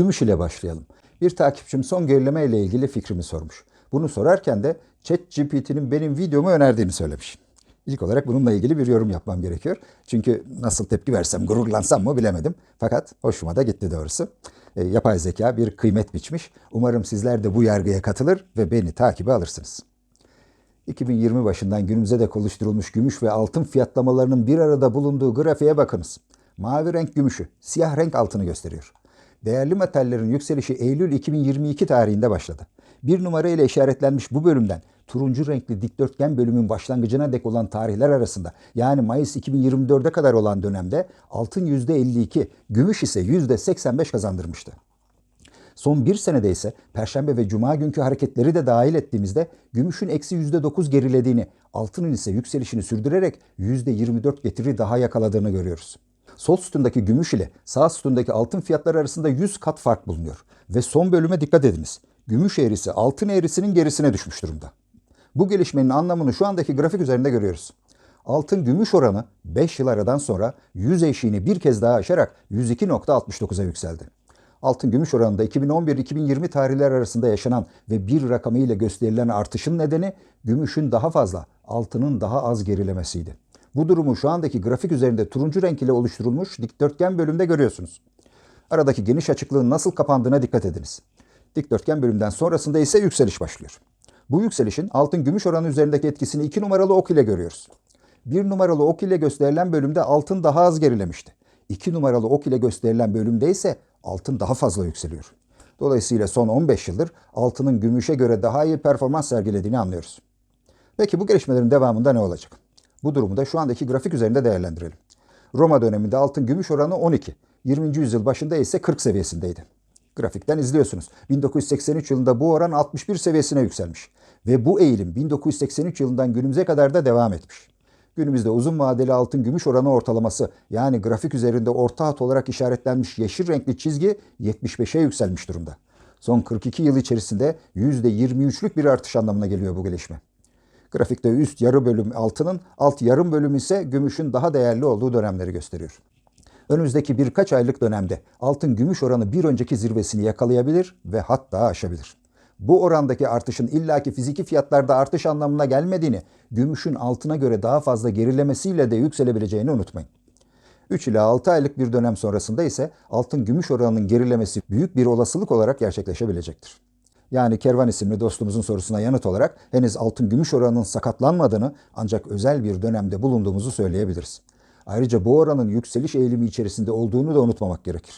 Gümüş ile başlayalım. Bir takipçim son gerileme ile ilgili fikrimi sormuş. Bunu sorarken de ChatGPT'nin benim videomu önerdiğini söylemiş. İlk olarak bununla ilgili bir yorum yapmam gerekiyor. Çünkü nasıl tepki versem, gururlansam mı bilemedim. Fakat hoşuma da gitti doğrusu. E, yapay zeka bir kıymet biçmiş. Umarım sizler de bu yargıya katılır ve beni takibe alırsınız. 2020 başından günümüze dek oluşturulmuş gümüş ve altın fiyatlamalarının bir arada bulunduğu grafiğe bakınız. Mavi renk gümüşü, siyah renk altını gösteriyor. Değerli metallerin yükselişi Eylül 2022 tarihinde başladı. Bir numara ile işaretlenmiş bu bölümden turuncu renkli dikdörtgen bölümün başlangıcına dek olan tarihler arasında yani Mayıs 2024'e kadar olan dönemde altın %52, gümüş ise %85 kazandırmıştı. Son bir senede ise Perşembe ve Cuma günkü hareketleri de dahil ettiğimizde gümüşün eksi %9 gerilediğini, altının ise yükselişini sürdürerek %24 getiri daha yakaladığını görüyoruz. Sol sütundaki gümüş ile sağ sütundaki altın fiyatları arasında 100 kat fark bulunuyor. Ve son bölüme dikkat ediniz. Gümüş eğrisi altın eğrisinin gerisine düşmüş durumda. Bu gelişmenin anlamını şu andaki grafik üzerinde görüyoruz. Altın gümüş oranı 5 yıl aradan sonra 100 eşiğini bir kez daha aşarak 102.69'a yükseldi. Altın gümüş oranında 2011-2020 tarihler arasında yaşanan ve bir rakamı ile gösterilen artışın nedeni gümüşün daha fazla, altının daha az gerilemesiydi. Bu durumu şu andaki grafik üzerinde turuncu renk ile oluşturulmuş dikdörtgen bölümde görüyorsunuz. Aradaki geniş açıklığın nasıl kapandığına dikkat ediniz. Dikdörtgen bölümden sonrasında ise yükseliş başlıyor. Bu yükselişin altın gümüş oranı üzerindeki etkisini 2 numaralı ok ile görüyoruz. 1 numaralı ok ile gösterilen bölümde altın daha az gerilemişti. 2 numaralı ok ile gösterilen bölümde ise altın daha fazla yükseliyor. Dolayısıyla son 15 yıldır altının gümüşe göre daha iyi performans sergilediğini anlıyoruz. Peki bu gelişmelerin devamında ne olacak? Bu durumu da şu andaki grafik üzerinde değerlendirelim. Roma döneminde altın gümüş oranı 12, 20. yüzyıl başında ise 40 seviyesindeydi. Grafikten izliyorsunuz. 1983 yılında bu oran 61 seviyesine yükselmiş. Ve bu eğilim 1983 yılından günümüze kadar da devam etmiş. Günümüzde uzun vadeli altın gümüş oranı ortalaması yani grafik üzerinde orta hat olarak işaretlenmiş yeşil renkli çizgi 75'e yükselmiş durumda. Son 42 yıl içerisinde %23'lük bir artış anlamına geliyor bu gelişme. Grafikte üst yarı bölüm altının, alt yarım bölüm ise gümüşün daha değerli olduğu dönemleri gösteriyor. Önümüzdeki birkaç aylık dönemde altın gümüş oranı bir önceki zirvesini yakalayabilir ve hatta aşabilir. Bu orandaki artışın illaki fiziki fiyatlarda artış anlamına gelmediğini, gümüşün altına göre daha fazla gerilemesiyle de yükselebileceğini unutmayın. 3 ila 6 aylık bir dönem sonrasında ise altın gümüş oranının gerilemesi büyük bir olasılık olarak gerçekleşebilecektir. Yani Kervan isimli dostumuzun sorusuna yanıt olarak henüz altın gümüş oranının sakatlanmadığını ancak özel bir dönemde bulunduğumuzu söyleyebiliriz. Ayrıca bu oranın yükseliş eğilimi içerisinde olduğunu da unutmamak gerekir.